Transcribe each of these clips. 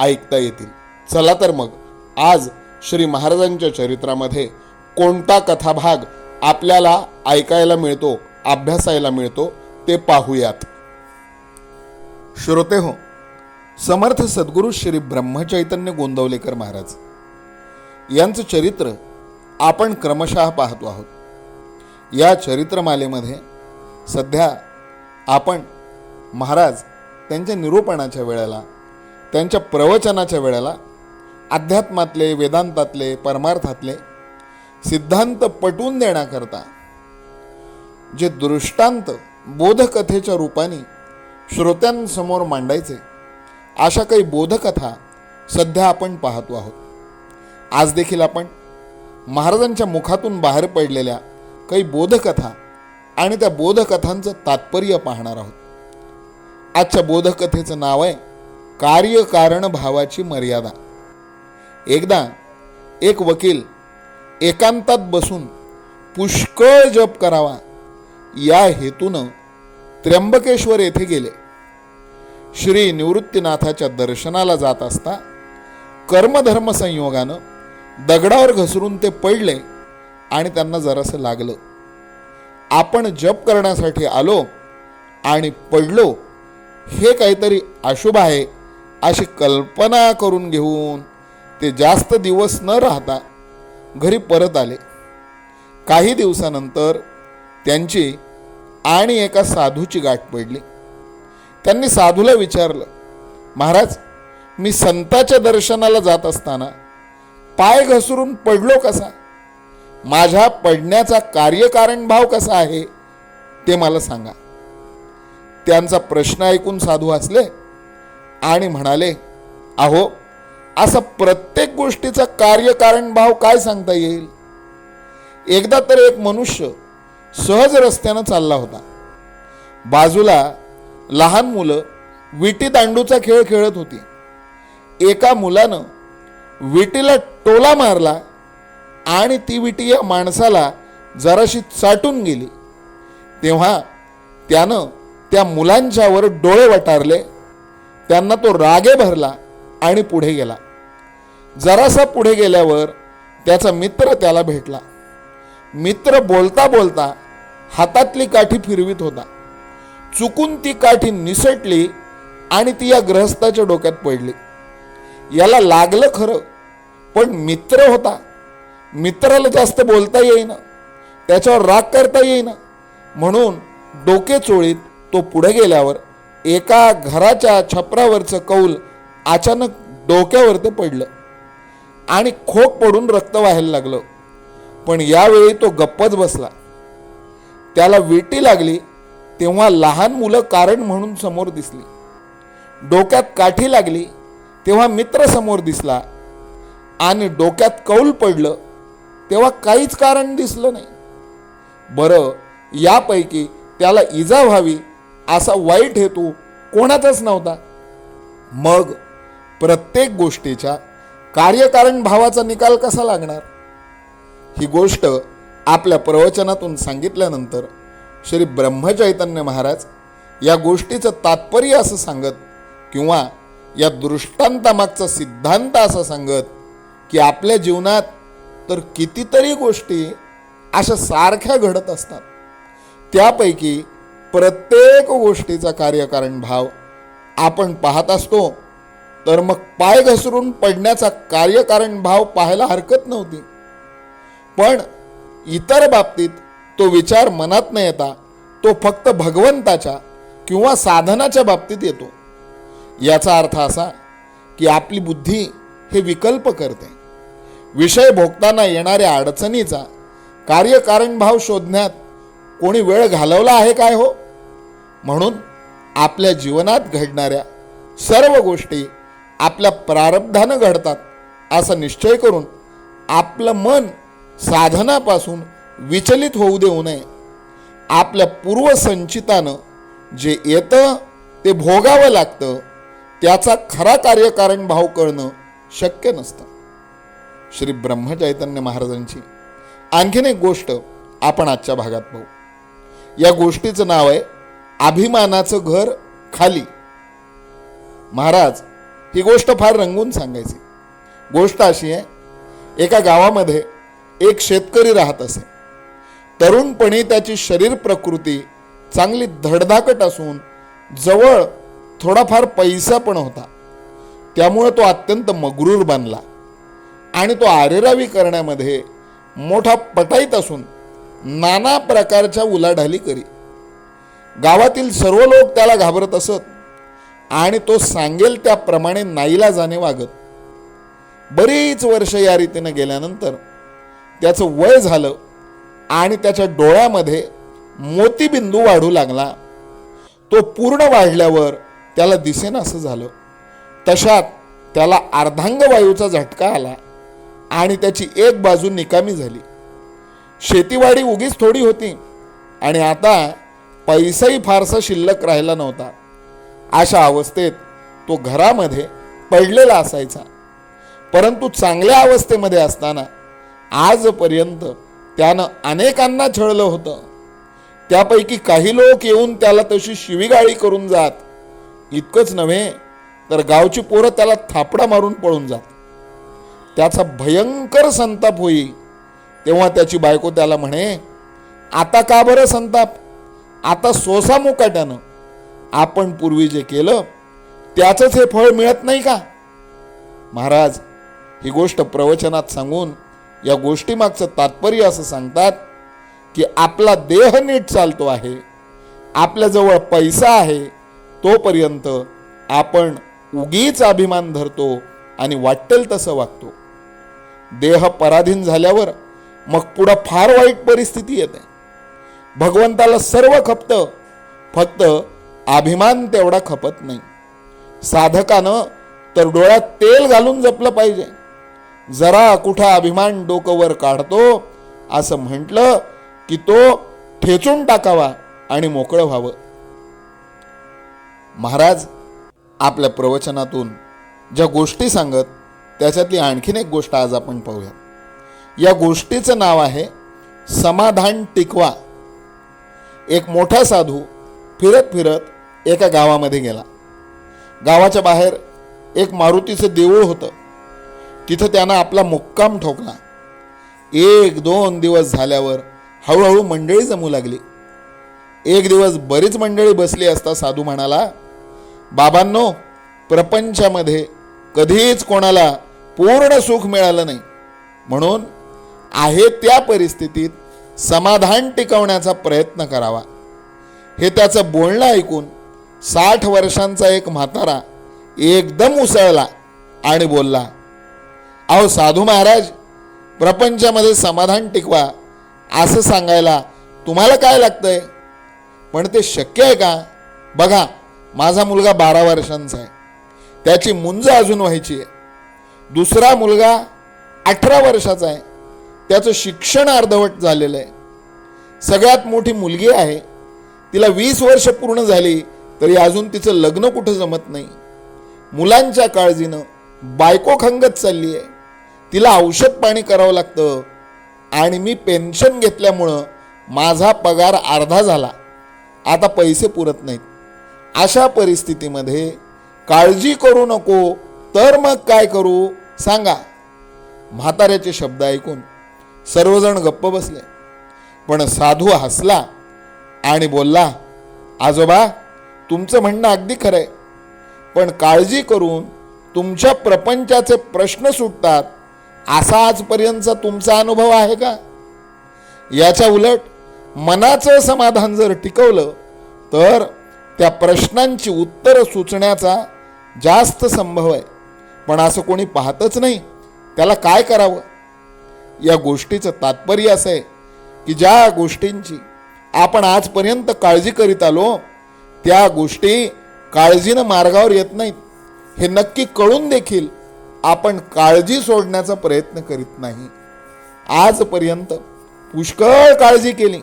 ऐकता येतील. चला तर मग आज श्री महाराजांच्या चरित्रामध्ये कोणता कथाभाग आपल्याला ऐकायला मिळतो अभ्यासायला मिळतो ते पाहूयात. श्रोते हो समर्थ सद्गुरू श्री ब्रह्मचैतन्य गोंदवलेकर महाराज यांचं चरित्र आपण क्रमशः पाहतो आहोत. या चरित्रमालेमध्ये सध्या आपण महाराज त्यांच्या निरूपणाच्या वेळेला त्यांच्या प्रवचनाच्या वेळेला अध्यात्मातले वेदांतातले परमार्थातले सिद्धांत पटवून देण्याकरता जे दृष्टांत बोधकथेच्या रूपाने श्रोत्यांसमोर मांडायचे अशा काही बोधकथा सध्या आपण पाहतो आहोत. आज देखील आपण महाराजांच्या मुखातून बाहेर पडलेल्या काही बोधकथा आणि त्या बोधकथांचं तात्पर्य पाहणार आहोत. आजच्या बोधकथेचं नाव आहे कार्यकारण भावाची मर्यादा. एकदा एक वकील एकांतात बसून पुष्कळ जप करावा या हेतूनं त्र्यंबकेश्वर येथे गेले. श्री निवृत्तीनाथाच्या दर्शनाला जात असता कर्मधर्म संयोगानं दगडावर घसरून ते पडले आणि त्यांना जरासं लागलं. आपण जप करण्यासाठी आलो आणि पडलो हे काहीतरी अशुभ आहे. अशी कल्पना करून घेऊन ते जास्त दिवस न राहता घरी परत आले. काही दिवसानंतर त्यांची आणि एका साधूची गाठ पडली. त्यांनी साधूला विचारलं महाराज मी संताच्या दर्शनाला जात असताना पाय घसरून पडलो कसा? माझ्या पडण्याचा कार्यकारण भाव कसा आहे ते मला सांगा. त्यांचा प्रश्न ऐकून साधू असले आणि म्हणाले अहो असा प्रत्येक गोष्टीचा कार्यकारण भाव काय सांगता येईल? एकदा तर एक मनुष्य सहज रस्त्यानं चालला होता. बाजूला लहान मुलं विटी दांडूचा खेळ खेळत होती. एका मुलानं विटीला टोला मारला आणि ती विटी या माणसाला जराशी चाटून गेली. तेव्हा त्यानं त्या मुलांच्यावर डोळे वटारले त्यांना तो रागे भरला आणि पुढे गेला. जरासा पुढे गेल्यावर त्याचा मित्र त्याला भेटला. मित्र बोलता बोलता हातातली काठी फिरवीत होता. चुकून ती काठी निसटली आणि ती या ग्रहस्थाच्या डोक्यात पडली. याला लागलं खरं पण मित्र होता. मित्राला जास्त बोलता येईना त्याच्यावर राग करता येईना. म्हणून डोके चोळीत तो पुढे गेल्यावर एका घराच्या छपरावरचं कौल अचानक डोक्यावरती पडलं. आणि खोक पडून रक्त व्हायला लागलं. पण यावेळी तो गप्पच बसला. त्याला विटी लागली तेव्हा लहान मुलं कारण म्हणून समोर दिसली. डोक्यात काठी लागली तेव्हा मित्र समोर दिसला. आणि डोक्यात कौल पडलं तेव्हा काहीच कारण दिसलं नाही. बरं यापैकी त्याला इजा व्हावी असा वाईट हेतू कोणाचाच नव्हता. मग प्रत्येक गोष्टीच्या कार्यकारण भावाचा निकाल कसा लागणार? ही गोष्ट आपल्या प्रवचनातून सांगितल्यानंतर श्री ब्रह्मचैतन्य महाराज या गोष्टीचं तात्पर्य असं सांगत किंवा या दृष्टांतामागचा सिद्धांत असं सांगत की आपल्या जीवनात तर कितीतरी गोष्टी अशा सारख्या घडत असतात. त्यापैकी प्रत्येक गोष्टीचा कार्यकारण भाव आपण पाहत असतो तर मग पाय घसरून पडण्याचा कार्यकारण भाव पाहायला हरकत नव्हती. पण इतर बाबतीत तो विचार मनात न येता तो फक्त भगवंताच्या किंवा साधनाच्या बाबतीत येतो. याचा अर्थ असा की आपली बुद्धी हे विकल्प करते. विषय भोगताना येणाऱ्या अडचणीचा कार्यकारण भाव शोधण्यात कोणी वेळ घालवला आहे काय हो? म्हणून आपल्या जीवनात घडणाऱ्या सर्व गोष्टी आपल्या प्रारब्धानं घडतात असा निश्चय करून आपलं मन साधनापासून विचलित होऊ देऊ नये. आपल्या पूर्वसंचितानं जे येतं ते भोगावं लागतं त्याचा खरा कार्यकारण भाव कळणं शक्य नसतं. श्री ब्रह्मचैतन्य महाराजांची आणखीन एक गोष्ट आपण आजच्या भागात पाहू. या गोष्टीचं नाव आहे अभिमानाचं घर खाली. महाराज ही गोष्ट फार रंगून सांगायची. गोष्ट अशी आहे एका गावामध्ये एक शेतकरी राहत असे. तरुणपणी त्याची शरीर प्रकृती चांगली धडधाकट असून जवळ थोडाफार पैसा पण होता. त्यामुळे तो अत्यंत मगरूर बनला आणि तो आरेरावी करण्यामध्ये मोठा पटाईत असून नाना प्रकारच्या उलाढाली करी गावातील सर्व लोक त्याला घाबरत असत. आणि तो सांगेल त्याप्रमाणे नाईला जाणे वागत. बरीच वर्ष या रीतीनं गेल्यानंतर त्याचं वय झालं आणि त्याच्या डोळ्यामध्ये मोतीबिंदू वाढू लागला. तो पूर्ण वाढल्यावर त्याला दिसेन असं झालं. तशात त्याला अर्धांग वायूचा झटका आला आणि त्याची एक बाजू निकामी झाली. शेतीवाडी उगीच थोडी होती आणि आता पैसाही फारसा शिल्लक राहिला नव्हता. अशा अवस्थेत तो घरामध्ये पडलेला असायचा. परंतु चांगल्या अवस्थेमध्ये असताना आजपर्यंत त्यानं अनेकांना छळलं होतं. त्यापैकी काही लोक येऊन त्याला तशी शिवीगाळी करून जात. इतकंच नव्हे तर गावची पोरं त्याला थापडा मारून पळून जात. त्याचा भयंकर संताप होई. तेव्हा त्याची बायको त्याला म्हणे आता का बरं संताप? आता सोसा मुकाट्यानं आपण पूर्वी जे केलं त्याचंच हे फळ मिळत नाही का? महाराज ही गोष्ट प्रवचनात सांगून या गोष्टीमागचं तात्पर्य असं सांगतात की आपला देह नीट चालतो आहे आपल्याजवळ पैसा आहे तोपर्यंत आपण उगीच अभिमान धरतो आणि वाटेल तसं वागतो. देह पराधीन झाल्यावर मग पुढं फार वाईट परिस्थिती येते. भगवंताला सर्व खपतं फक्त अभिमान तेवढा खपत नाही. साधकानं तर डोळ्यात तेल घालून जपलं पाहिजे. जरा कुठं अभिमान डोकंवर काढतो असं म्हटलं की तो ठेचून टाकावा आणि मोकळं व्हावं. महाराज आपल्या प्रवचनातून ज्या गोष्टी सांगत त्याच्यातली आणखीन एक गोष्ट आज आपण पाहूया. या गोष्टीचं नाव आहे समाधान टिकवा. एक मोठा साधू फिरत फिरत एका गावामध्ये गेला. गावाच्या बाहेर एक मारुतीचं देऊळ होतं. तिथं त्यानं आपला मुक्काम ठोकला. एक दोन दिवस झाल्यावर हळूहळू मंडळी जमू लागली. एक दिवस बरीच मंडळी बसली असता साधू म्हणाला बाबांनो प्रपंचामध्ये कधीच कोणाला पूर्ण सुख मिळालं नाही. म्हणून आहे त्या परिस्थितीत समाधान टिकवण्याचा प्रयत्न करावा. हे त्याचं बोलणं ऐकून साठ वर्षांचा एक म्हातारा एकदम उसळला आणि बोलला अहो साधू महाराज प्रपंचामध्ये समाधान टिकवा असं सांगायला तुम्हाला काय लागतंय? पण ते शक्य आहे का? बघा माझा मुलगा बारा वर्षांचा आहे. त्याची मुंज अजून व्हायची आहे. दुसरा मुलगा अठरा वर्षाचा आहे. त्याचं शिक्षण अर्धवट झालेलं आहे. सगळ्यात मोठी मुलगी आहे. तिला वीस वर्ष पूर्ण झाली तरी अजून तिचं लग्न कुठं जमत नाही. मुलांच्या काळजीनं बायको खंगत चालली आहे. तिला औषध पाणी करावं लागतं आणि मी पेन्शन घेतल्यामुळं माझा पगार अर्धा झाला. आता पैसे पुरत नाहीत. अशा परिस्थितीमध्ये काळजी करू नको तर मग काय करू? सांगा. म्हाताऱ्याचे शब्द ऐकून सर्वजण गप्प बसले. पण साधू हसला आणि बोलला आजोबा तुमचं म्हणणं अगदी खरं आहे. पण काळजी करून तुमच्या प्रपंचाचे प्रश्न सुटतात असा आजपर्यंतचा तुमचा अनुभव आहे का? याच्या उलट मनाचं समाधान जर टिकवलं तर त्या प्रश्नांची उत्तरं सुचण्याचा जास्त संभव आहे. पण असं कोणी पाहतच नाही. त्याला काय करावं? या गोष्टीचं तात्पर्य असं आहे की ज्या गोष्टींची आपण आजपर्यंत काळजी करीत आलो त्या गोष्टी काळजीनं मार्गावर येत नाहीत. हे नक्की कळून देखील आपण काळजी सोडण्याचा प्रयत्न करीत नाही. आजपर्यंत पुष्कळ काळजी केली.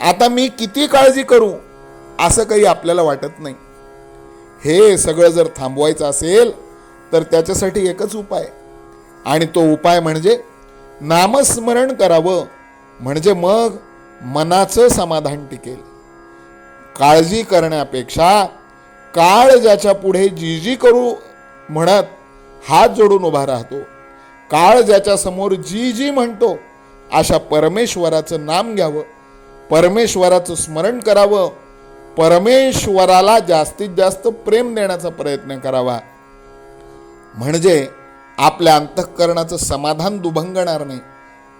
आता मी किती काळजी करू असं काही आपल्याला वाटत नाही. हे सगळं जर थांबवायचं असेल तर त्याच्यासाठी एकच उपाय आणि तो उपाय म्हणजे नामस्मरण करावं. म्हणजे मग मनाचं समाधान टिकेल. काळजी करण्यापेक्षा काळ ज्याच्या पुढे जी जी करू म्हणत हात जोडून उभा राहतो. काळ ज्याच्या समोर जी जी म्हणतो अशा परमेश्वराचं नाम घ्यावं. परमेश्वराचं स्मरण करावं. परमेश्वराला जास्तीत जास्त प्रेम देण्याचा प्रयत्न करावा. म्हणजे आपल्या अंतःकरणाचं समाधान दुभंगणार नाही.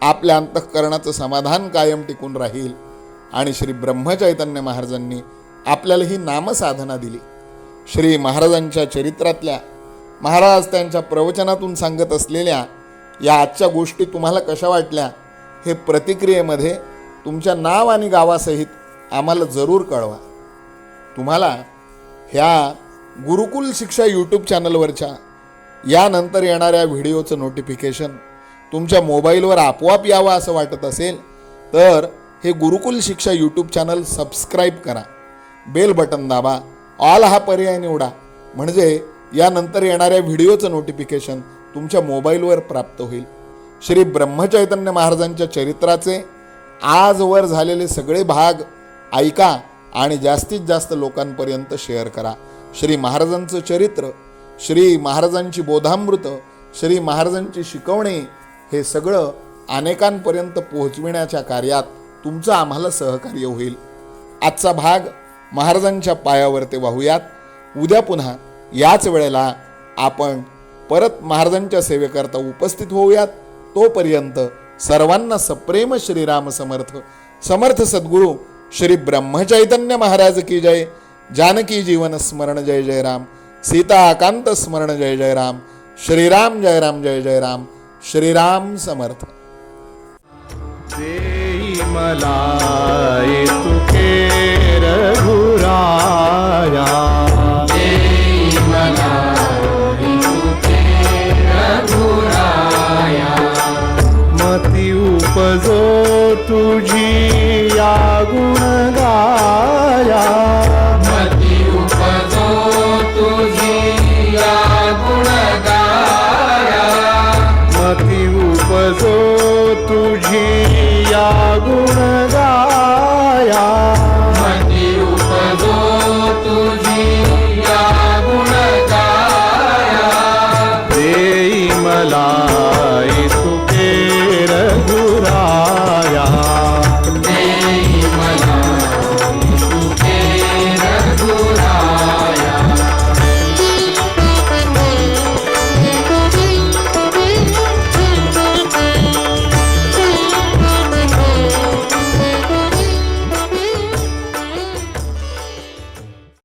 आपल्या अंतःकरणाचं समाधान कायम टिकून राहील. आणि श्री ब्रह्मचैतन्य महाराजांनी आपल्याला ही नामसाधना दिली. श्री महाराजांच्या चरित्रातल्या महाराज त्यांच्या प्रवचनातून सांगत असलेल्या या आजच्या गोष्टी तुम्हाला कशा वाटल्या हे प्रतिक्रियेमध्ये तुमच्या नाव आणि गावासहित आम्हाला जरूर कळवा. तुम्हाला ह्या गुरुकुल शिक्षा यूट्यूब चॅनलवरच्या यानंतर येणाऱ्या व्हिडिओचं नोटिफिकेशन तुमच्या मोबाईलवर आपोआप यावं असं वाटत असेल तर हे Gurukul Shiksha YouTube channel subscribe करा. बेल बटन दाबा. ऑल हा पर्याय निवडा. म्हणजे यानंतर येणाऱ्या व्हिडिओचं नोटिफिकेशन तुमच्या मोबाईलवर प्राप्त होईल. श्री ब्रह्मचैतन्य महाराजांच्या चरित्राचे आजवर झालेले सगळे भाग ऐका आणि जास्तीत जास्त लोकांपर्यंत शेअर करा. श्री महाराजांचं चरित्र श्री महाराजांची बोधामृत श्री महाराजांची शिकवणे हे सगळं अनेकांपर्यंत पोहोचविण्याच्या कार्यात तुमचं आम्हाला सहकार्य होईल. आजचा भाग महाराजांच्या पायावर ते वाहूयात. उद्या पुन्हा याच वेळेला आपण परत महाराजांच्या सेवेकरता उपस्थित होऊयात. तोपर्यंत सर्वांना सप्रेम श्रीराम समर्थ. समर्थ सद्गुरू श्री ब्रह्मचैतन्य महाराज की जय. जानकी जीवन स्मरण जय जय राम सीताकांत स्मरण जय जय राम श्रीराम जय राम जय जय राम श्रीराम समर्थ देई मला तुके रघुराया. मती उपजो तुझी या गुणगाया देई मला